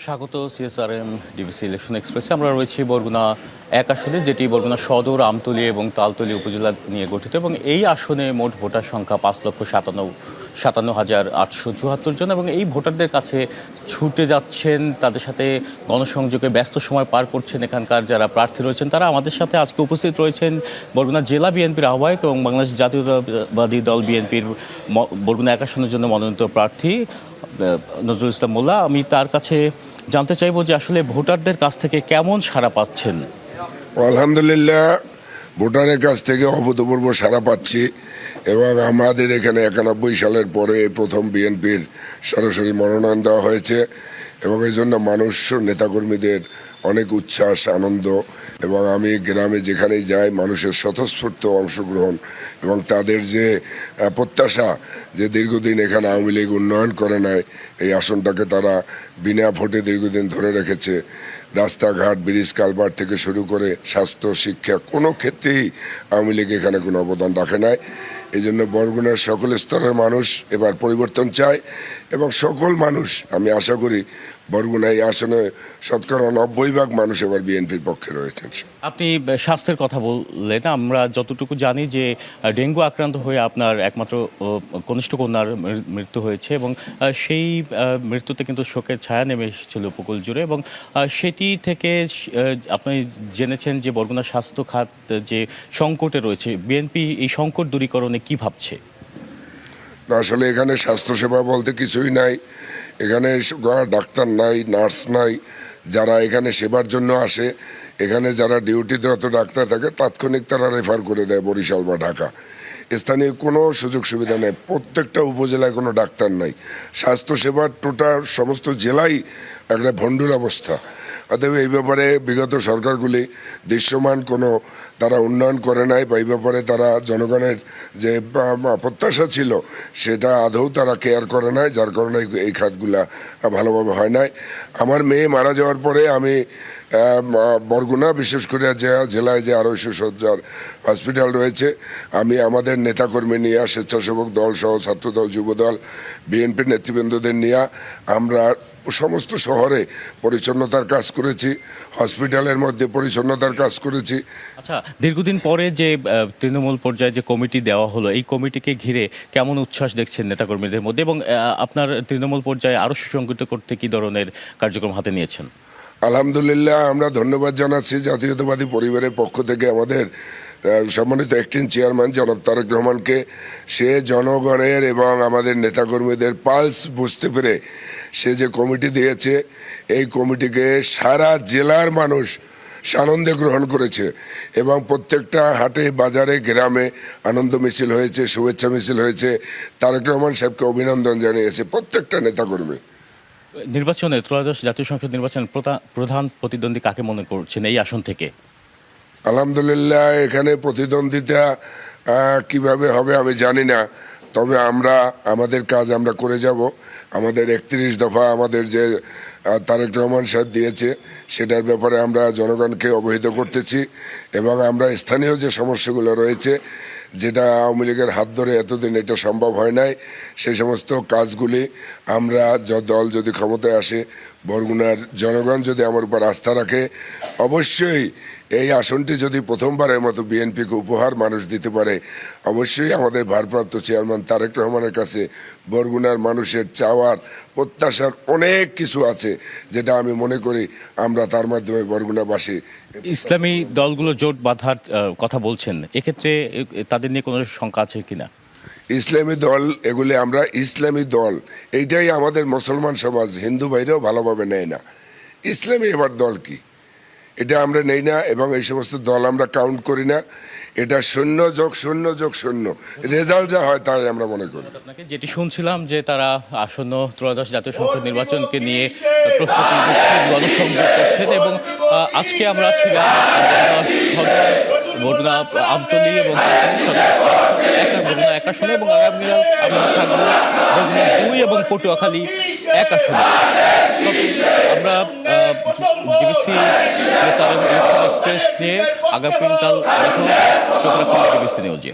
স্বাগত CSRM DBC election এক্সপ্রেসে। আমরা রয়েছি বরগুনা এক আসনে, যেটি বরগুনা সদর, আমতলী এবং তালতলী উপজেলা নিয়ে গঠিত এবং এই আসনে মোট ভোটার সংখ্যা পাঁচ লক্ষ সাতান্ন সাতান্ন হাজার আটশো চুয়াত্তর জন এবং এই ভোটারদের কাছে ছুটে যাচ্ছেন, তাদের সাথে গণসংযোগে ব্যস্ত সময় পার করছেন এখানকার যারা প্রার্থী রয়েছেন, তারা আমাদের সাথে আজকে উপস্থিত রয়েছেন বরগুনা জেলা বিএনপির আহ্বায়ক এবং বাংলাদেশ জাতীয়তাবাদী দল বিএনপির বরগুনা এক আসনের জন্য মনোনীত প্রার্থী নজরুল ইসলাম মোল্লা, আমি তার কাছে জানতে চাইব যে আসলে ভোটারদের কাছ থেকে কেমন সাড়া পাচ্ছেন? আলহামদুলিল্লাহ, ভোটারের কাছ থেকে অভূতপূর্ব সাড়া পাচ্ছি। এবং আমাদের এখানে একানব্বই সালের পরে প্রথম বিএনপির সরাসরি মনোনয়ন দেওয়া হয়েছে এবং এই জন্য মানুষ নেতাকর্মীদের অনেক উচ্ছ্বাস, আনন্দ এবং আমি গ্রামে যেখানেই যাই মানুষের স্বতঃস্ফূর্ত অংশগ্রহণ এবং তাদের যে প্রত্যাশা যে দীর্ঘদিন এখানে আওয়ামী লীগ উন্নয়ন করে নেয় এই আসনটাকে তারা বিনা ভোটে দীর্ঘদিন ধরে রেখেছে। রাস্তাঘাট, ব্রিজ কালবার থেকে শুরু করে স্বাস্থ্য, শিক্ষা কোনো ক্ষেত্রেই আওয়ামী লীগ এখানে কোনো অবদান রাখে নাই। এই জন্য বরগুনার সকল স্তরের মানুষ এবার পরিবর্তন চায় এবং সকল মানুষ, আমি আশা করি বরগুনা এই আসনে শতকরা নব্বই ভাগ মানুষ এবার বিএনপির পক্ষে রয়েছেন। আপনি স্বাস্থ্যের কথা বললেন, আমরা যতটুকু জানি যে ডেঙ্গু আক্রান্ত হয়ে আপনার একমাত্র কনিষ্ঠ কন্যার মৃত্যু হয়েছে এবং সেই মৃত্যুতে কিন্তু শোকের ছায়া নেমে এসেছিল উপকূল জুড়ে এবং সেটি থেকে আপনি জেনেছেন যে বরগুনা স্বাস্থ্য খাত যে সংকটে রয়েছে, বিএনপি এই সংকট দূরীকরণে কি ভাবছে? আসলে এখানে স্বাস্থ্যসেবা বলতে কিছুই নাই। এখানে ডাক্তার নাই, নার্স নাই। যারা এখানে সেবার জন্য আসে, এখানে যারা ডিউটিরত ডাক্তার থাকে, তাৎক্ষণিক তারা রেফার করে দেয় বরিশাল বা ঢাকা। স্থানীয় কোনো সুযোগ সুবিধা নেই। প্রত্যেকটা উপজেলায় কোনো ডাক্তার নাই। স্বাস্থ্যসেবার টোটাল সমস্ত জেলাই একটা ভণ্ডুর অবস্থা। অতএব এই ব্যাপারে বিগত সরকারগুলি দৃশ্যমান, কোনো তারা উন্নয়ন করে নাই বা এই ব্যাপারে তারা জনগণের যে প্রত্যাশা ছিল, সেটা আদৌ তারা কেয়ার করে নাই, যার কারণে এই- খাতগুলা ভালোভাবে হয় নাই। আমার মেয়ে মারা যাওয়ার পরে আমি বরগুনা, বিশেষ করে যে জেলায় যে আড়াইশো সজ্জার হসপিটাল রয়েছে, আমি আমাদের নেতাকর্মী নিয়ে, স্বেচ্ছাসেবক দল সহ ছাত্রদল যুবদল বিএনপির নেতৃবৃন্দদের নিয়ে আমরা সমস্ত শহরে পরিচ্ছন্নতার কাজ করেছি, হসপিটালের মধ্যে পরিচ্ছন্নতার কাজ করেছি। আচ্ছা দীর্ঘদিন পরে যে তৃণমূল পর্যায়ে যে কমিটি দেওয়া হলো, এই কমিটিকে ঘিরে কেমন উচ্ছ্বাস দেখছেন নেতাকর্মীদের মধ্যে এবং আপনার তৃণমূল পর্যায়ে আরও সুসংগঠিত করতে কি ধরনের কার্যক্রম হাতে নিয়েছেন? আলহামদুলিল্লাহ, আমরা ধন্যবাদ জানাচ্ছি জাতীয়তাবাদী পরিবারের পক্ষ থেকে আমাদের সম্মানিত অ্যাক্টিং চেয়ারম্যান জনাব তারেক রহমানকে। সে জনগণের এবং আমাদের নেতাকর্মীদের পালস বুঝতে পেরে সে যে কমিটি দিয়েছে, এই কমিটিকে সারা জেলার মানুষ সানন্দে গ্রহণ করেছে এবং প্রত্যেকটা হাটে, বাজারে, গ্রামে আনন্দ মিছিল হয়েছে, শুভেচ্ছা মিছিল হয়েছে। তারেক রহমান সাহেবকে অভিনন্দন জানিয়েছে প্রত্যেকটা নেতাকর্মী। নির্বাচনে ত্রয়োদশ জাতীয় সংসদ নির্বাচনের প্রধা- প্রধান প্রতিদ্বন্দ্বী কাকে মনে করছেন এই আসন থেকে? আলহামদুলিল্লাহ, এখানে প্রতিদ্বন্দ্বিতা কীভাবে হবে আমি জানি না। তবে আমরা, আমাদের কাজ আমরা করে যাব। আমাদের একত্রিশ দফা আমাদের যে তারেক রহমান সাহেব দিয়েছে, সেটার ব্যাপারে আমরা জনগণকে অবহিত করতেছি এবং আমরা স্থানীয় যে সমস্যাগুলো রয়েছে যেটা আওয়ামী লীগের হাত ধরে এতদিন এটা সম্ভব হয় নাই, সেই সমস্ত কাজগুলি আমরা দল যদি ক্ষমতায় আসে বরগুনার জনগণ যদি আমার উপর আস্থা রাখে, অবশ্যই এই আসনটি যদি প্রথমবারের মতো বিএনপিকে উপহার মানুষ দিতে পারে, অবশ্যই আমাদের ভারপ্রাপ্ত চেয়ারম্যান তারেক রহমানের কাছে বরগুনার মানুষের চাওয়ার, প্রত্যাশার অনেক কিছু আছে, যেটা আমি মনে করি আমরা তার মাধ্যমে বরগুনাবাসী ইসলামী দলগুলো জোট বাঁধার কথা বলছেন। এক্ষেত্রে তাদের নিয়ে কোনো শঙ্কা আছে কিনা? ইসলামী দল, এগুলি আমরা ইসলামী দল। এইটাই আমাদের মুসলমান সমাজ, হিন্দু ভাইরাও ভালোভাবে নেয় না। ইসলামী এবার দল কি? এটা আমরা নেই না এবং এই সমস্ত দল আমরা কাউন্ট করি না। এটা শূন্য যোগ শূন্য যোগ শূন্য। রেজাল্ট যা হয় তাই আমরা মনে করি। আপনাকে যেটি শুনছিলাম যে তারা আসন্ন ত্রয়োদশ জাতীয় সংসদ নির্বাচনকে নিয়ে প্রস্তুতি গণসংযোগ করছেন এবং আজকে আমরা ছিলাম বরগুনা আমতলি এবং একটা ঘটনা এক আসনে এবং আগামী আমরা থাকব বরগুনা দুই এবং পটুয়াখালী এক আসনে। আমরা ডিবিসি এক্সপ্রেস নিয়ে আগামীকাল দেখো চোখ রাখুন ডিবিসি নিউজে।